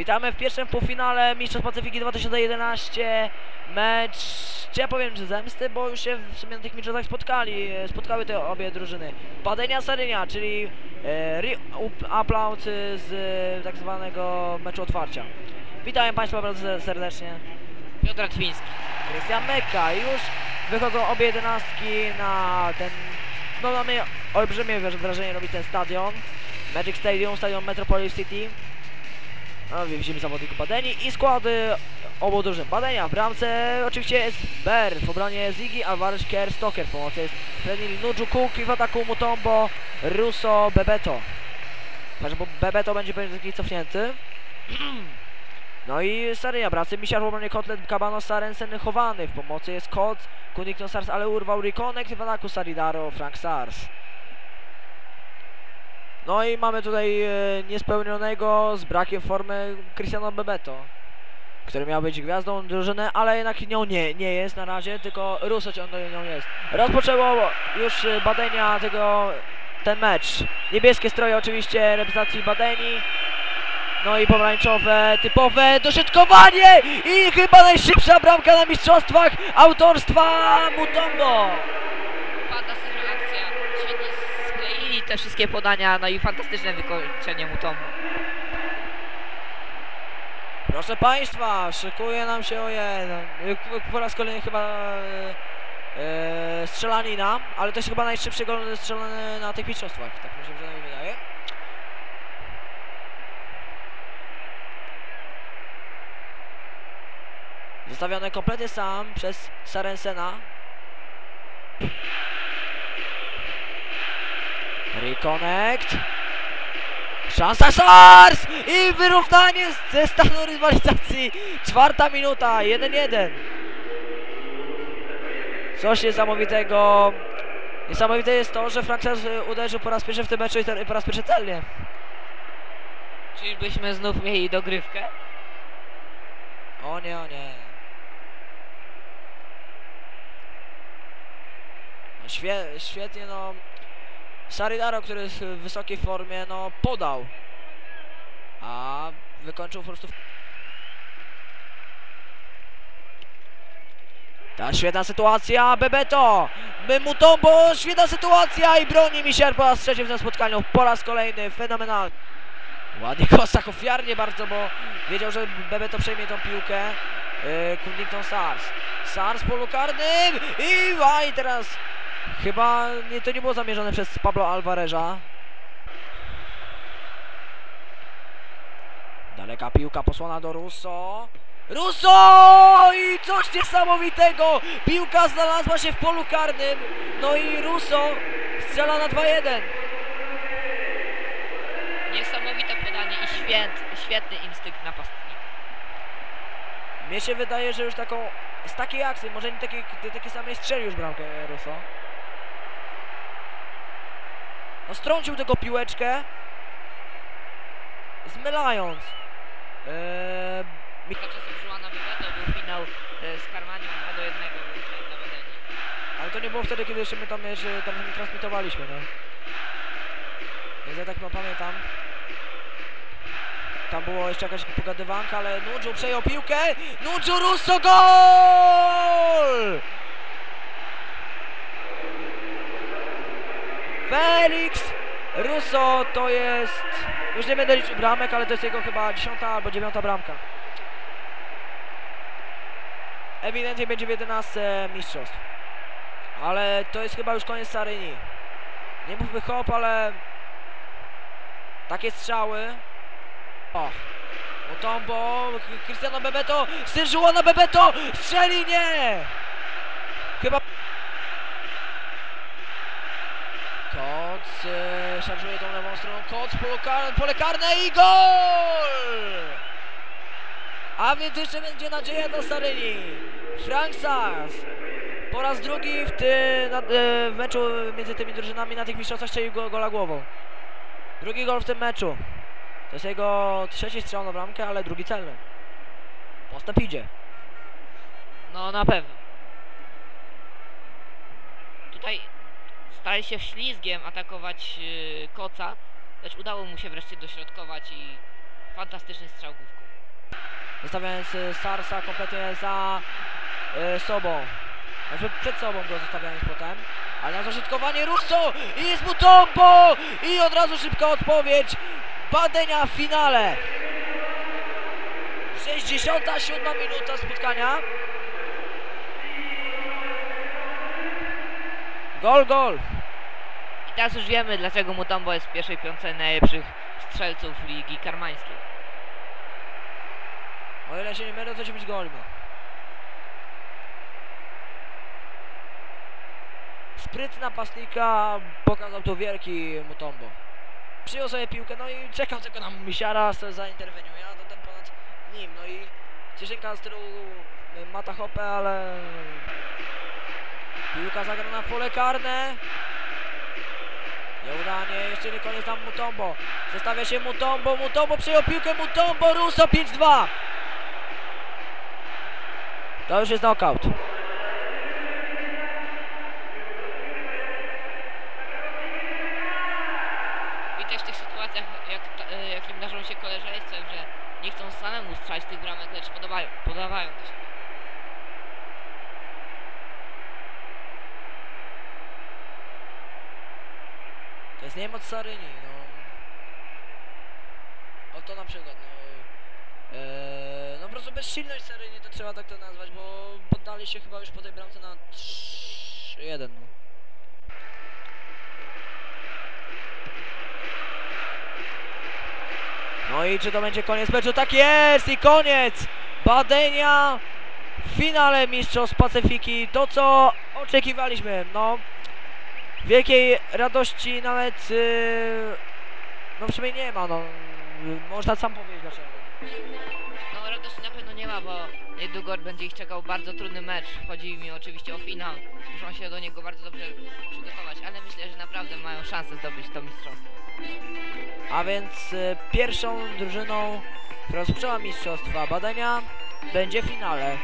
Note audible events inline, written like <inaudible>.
Witamy w pierwszym półfinale Mistrzostw Pacyfiki 2011. Mecz, czy ja powiem, że zemsty, bo już się w sumie na tych mistrzostwach spotkali, spotkały te obie drużyny. Padenia Sarynia, czyli e, re-upload z e, tak zwanego meczu otwarcia. Witam Państwa bardzo se- serdecznie. Piotr Twiński. Krystian Mekka. Już wychodzą obie jedenastki na ten, no mnie olbrzymie wraż- wrażenie robi ten stadion. Magic Stadium, stadion Metropolis City. No, widzimy zawodników Badeni i składy obu drużyn. Badenia w bramce oczywiście jest Ber, w obronie Ziggy, Alvarez, Kier, Stoker. W pomocy jest Frenil, Nuju, Kuki, w ataku Mutombo, Russo, Bebeto. Także Bebeto będzie taki cofnięty. <clears throat> No i Saryja bracy, Misiarz w obronie Kotlet, Kabano, Sarensen chowany, w pomocy jest Koc, Kunik Sars, ale urwał Reconnect, w ataku Saridaro, Frank Sars. No i mamy tutaj e, niespełnionego z brakiem formy Cristiano Bebeto, który miał być gwiazdą drużyny, ale jednak nią nie, nie jest na razie, tylko Russo ciągle nią jest. Rozpoczęło już e, badania tego, ten mecz. Niebieskie stroje oczywiście reprezentacji Badeni, no i pomarańczowe, typowe dośrodkowanie i chyba najszybsza bramka na mistrzostwach autorstwa Mutombo. Te wszystkie podania, no i fantastyczne wykończenie mu tomu. Proszę Państwa, szykuje nam się no, po raz kolejny chyba e, e, strzelanina, ale to jest chyba najszybszy gol strzelany na tych mistrzostwach, tak mi się wydaje. Zostawiony kompletnie sam przez Sarensena. Reconnect. Szansa Sars! I wyrównanie ze stanu rywalizacji. Czwarta minuta, 1-1. Coś niesamowitego. Niesamowite jest to, że Frank Sars y, uderzył po raz pierwszy w tym meczu i te- po raz pierwszy celnie. Czyli byśmy znów mieli dogrywkę. O nie, o nie. No Świe, świetnie, no. Saridaro, który jest w wysokiej formie, no podał. A wykończył po prostu. Ta świetna sytuacja, Bebeto! Mutombo, świetna sytuacja i broni Misier po raz trzeci w tym spotkaniu. Po raz kolejny, fenomenalny. Ładnie Kostak <laughs> ofiarnie bardzo, bo wiedział, że Bebeto przejmie tą piłkę. Yy, Kundington Sars. Sars polu karnym i, a, i teraz chyba nie, to nie było zamierzone przez Pablo Alvareza. Daleka piłka posłana do Russo. Russo! I coś niesamowitego! Piłka znalazła się w polu karnym. No i Russo strzela na 2-1. Niesamowite podanie i święt, świetny instynkt napastnika. Mnie się wydaje, że już taką, z takiej akcji, może nie takiej, takiej samej strzeli już bramkę Russo. No strącił tego piłeczkę, zmylając. Eee, Juana Bebeto był finał e, z Karmanią 2 do 1 na Bedenie. ale to nie było wtedy, kiedy jeszcze my tam, jeszcze tam nie transmitowaliśmy, no. Więc ja tak no, pamiętam. Tam było jeszcze jakaś pogadywanka, ale Nudżu przejął piłkę. Nudżu Russo gol! Felix Russo to jest... Już nie będę liczył bramek, ale to jest jego chyba dziesiąta albo dziewiąta bramka. Ewidentnie będzie w 11 mistrzostw. Ale to jest chyba już koniec Saryni. Nie mówmy hop, ale... Takie strzały. O. Otombo, Cristiano Bebeto, styl na Bebeto, strzeli, nie! Chyba... Koc e, szarżuje tą lewą stroną, Koc, pole karne, pole karne i gol! A więc jeszcze będzie nadzieja dla Saryni. Frank Sars po raz drugi w, ty, na, e, w meczu między tymi drużynami na tych mistrzostwach strzelił go, gola głową. Drugi gol w tym meczu. To jest jego trzeci strzał na bramkę, ale drugi celny. Postęp idzie. No na pewno. Tutaj staje się ślizgiem atakować yy, koca, lecz udało mu się wreszcie dośrodkować i fantastyczny strzał główką. Zostawiając y, Sarsa kompletnie za y, sobą. Znaczy przed sobą go zostawiając potem. Ale na zaśrodkowanie Russo i jest mu! I od razu szybka odpowiedź. Badenia w finale. 67 minuta spotkania. Gol, gol. I teraz już wiemy, dlaczego Mutombo jest w pierwszej piątce najlepszych strzelców Ligi Karmańskiej. O ile się nie mylę, to 9 goli ma. Spryt napastnika pokazał to wielki Mutombo. Przyjął sobie piłkę, no i czekał tylko na Misiara, co zainterweniuje, a to ten ponad nim. No i cieszynka z stylu y, Mata Hopę, ale piłka zagrana w pole karne. Nieudanie, jeszcze nie koniec tam Mutombo. Zostawia się Mutombo, Mutombo przyjął piłkę, Mutombo, Russo 5-2. To już jest knockout. Widać w tych sytuacjach, jak, y, jakim darzą się koleżeństwem, że nie chcą samemu strzelać tych bramek, lecz podobają, podawają do siebie. To jest niemoc Saryni, no. To na przykład, no. Eee, no po prostu bezsilność Saryni, to trzeba tak to nazwać, bo poddali się chyba już po tej bramce na 3-1, no. No i czy to będzie koniec meczu? Tak jest i koniec! Badenia w finale Mistrzostw Pacyfiki. To co oczekiwaliśmy, no wielkiej radości nawet yy, no przynajmniej nie ma, no można sam powiedzieć dlaczego. No radości na pewno nie ma, bo niedługo będzie ich czekał bardzo trudny mecz. Chodzi mi oczywiście o finał. Muszą się do niego bardzo dobrze przygotować, ale myślę, że naprawdę mają szansę zdobyć to mistrzostwo. A więc y, pierwszą drużyną, która rozpoczęła mistrzostwa badania będzie w finale